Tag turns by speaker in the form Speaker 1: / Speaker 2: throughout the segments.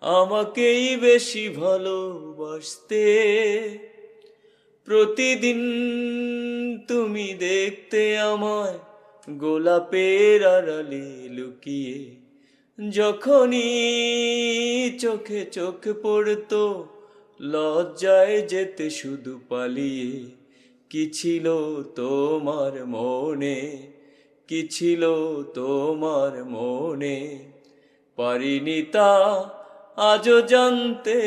Speaker 1: আমাকেই বেশি ভালোবাসতে। প্রতিদিন তুমি দেখতে আমায় গোলাপের আড়ালে লুকিয়ে। যখনই চোখে চোখ পড়তো, লজ্জায় যেতে শুধু পালিয়ে। কি ছিল তোমার মনে? কি ছিল তোমার মনে? পারিনি তা আজও জানতে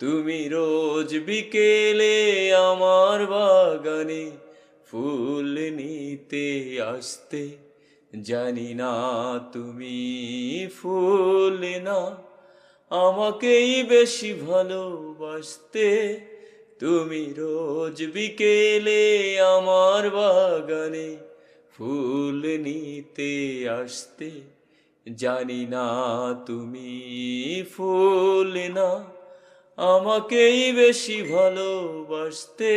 Speaker 1: তুমি রোজ বিকেলে আমার বাগানে ফুল নিতে আসতে। জানি না তুমি ফুল না, আমাকেই বেশি ভালোবাসতে। তুমি রোজ বিকেলে আমার বাগানে ফুল নিতে আসতে। জানি না তুমি ফুল না, আমাকেই বেশি ভালোবাসতে।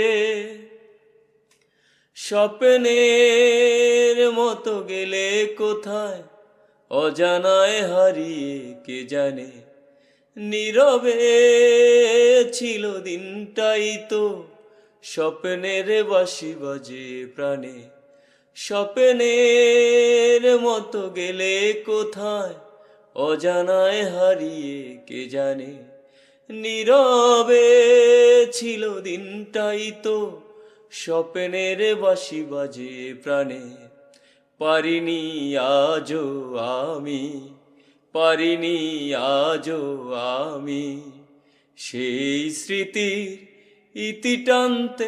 Speaker 1: স্বপ্নের মতো গেলে কোথায়, অজানায় হারিয়ে কে জানে। নীরবে ছিল দিনটাই তো, স্বপ্নের বাসি বাজে প্রাণে। স্বপ্নের মতো গেলে কোথায়? অজানায় হারিয়ে কে জানে? নীরবে ছিল দিনটাই তো স্বপ্নের বাসি বাজে প্রাণে। পারিনি আজও আমি, পারিনি আজও আমি। সেই স্মৃতির ইতি টানতে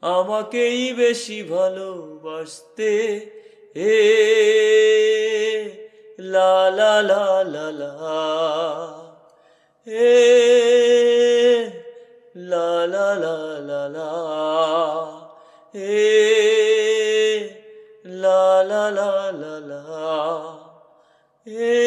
Speaker 1: আমাকেই বেশি ভালোবাসতে। হে লা লা লা লা লা। হে লা লা লা লা লা। হে লা লা লা লা লা। হে